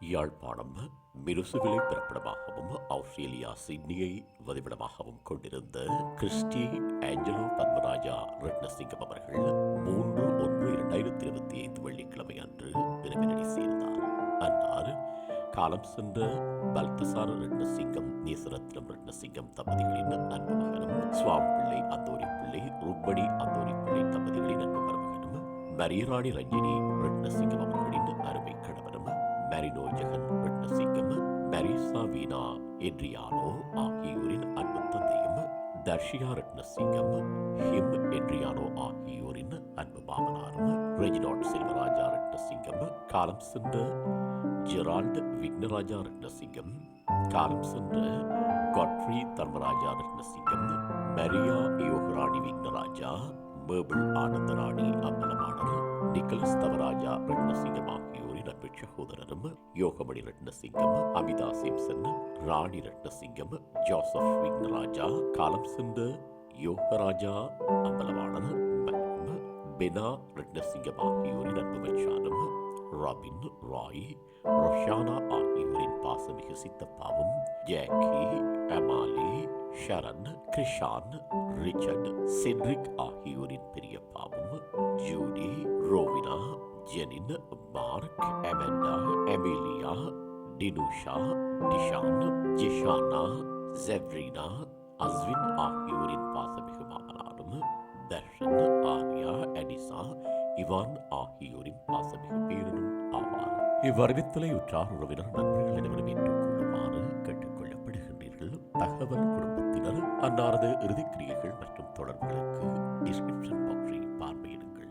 Yazhpanam மிருசுவிலை பிறப்பிடமாகவும் Australia சிட்னியை வதிவிடமாகவும் கொண்டிருந்த Christie Angelo Padmaraja Ratnasingam அவர்கள் மூன்று ஒன்று இரண்டாயிரத்தி இருபத்தி ஐந்து வெள்ளிக்கிழமை அன்று இரவினடி சேர்ந்தார். அன்னார் காலம் சென்ற பல்தசார ரட்னசிங்கம் நேசரத்னம் ரட்னசிங்கம் தம்பதிகளின் அன்பு மகனும் சுவாமி பிள்ளை அத்தோரி பிள்ளை ருக்மணி அத்தோரி பிள்ளை தம்பதிகளின் அன்பு மருமகனும் மரியராணி ரஞ்சினி ரட்னசிங்கம் அவர்கள் Marino Jegan Ratnasingam Marisa Veena Adriano ஆகியோரின் அன்பு தந்தையும் தர்ஷியா ரட்னசிங்கம் ஹிம் எட்ரியானோ ஆகியோரின் அன்பு மாமனாரும் ரெஜினாட் செல்வராஜா ரட்னசிங்கம் காலம் சென்ற ஜெரால்ட் விக்னராஜா ரட்னசிங்கம் காலம் சென்ற காட்ரி Tharmarajah Ratnasingam Maria Yogarani Vignarajah Mabel Anandarani Ambalamanar Nicholas Thavarajah Ratnasingam ஆகியோரின் சகோதரரும் யோகமணி ரட்னசிங்கம் அமிதா சிம்சன் ராணி ரட்னசிங்கம் ஜோசப் விக்னராஜா காலம் சென்ற யோகராஜா அம்பலவாணன் மற்றும் பெனா ரட்னசிங்கம் ஆகியோரின் அன்பு மச்சானும் ராபின் ராய் ரொஷானா ஆகியோரின் பாசமிகு சித்தப்பாவும் Jackie Amali Sharan Krishan Richard Cedric ஆகியோரின் Jenin Mark Amanda Emilia Dinusha Dishan Jishana Jevrina Ashwin ஆகியோரின் பாசமிகுமானாலும் தர்ஷன் ஆர்யா அனிசா இவான் ஆகியோரின் பாசமிகு பேரனும் ஆவார். இவ்வறிவித்தலை உற்றார் உறவினர் நண்பர்கள் அனைவரும் ஏற்றுக்கொள்ளுமாறு கேட்டுக்கொள்ளப்படுகின்றீர்கள். தகவல் குடும்பத்தினர் அன்னாரது இறுதிக்கிரியைகள் மற்றும்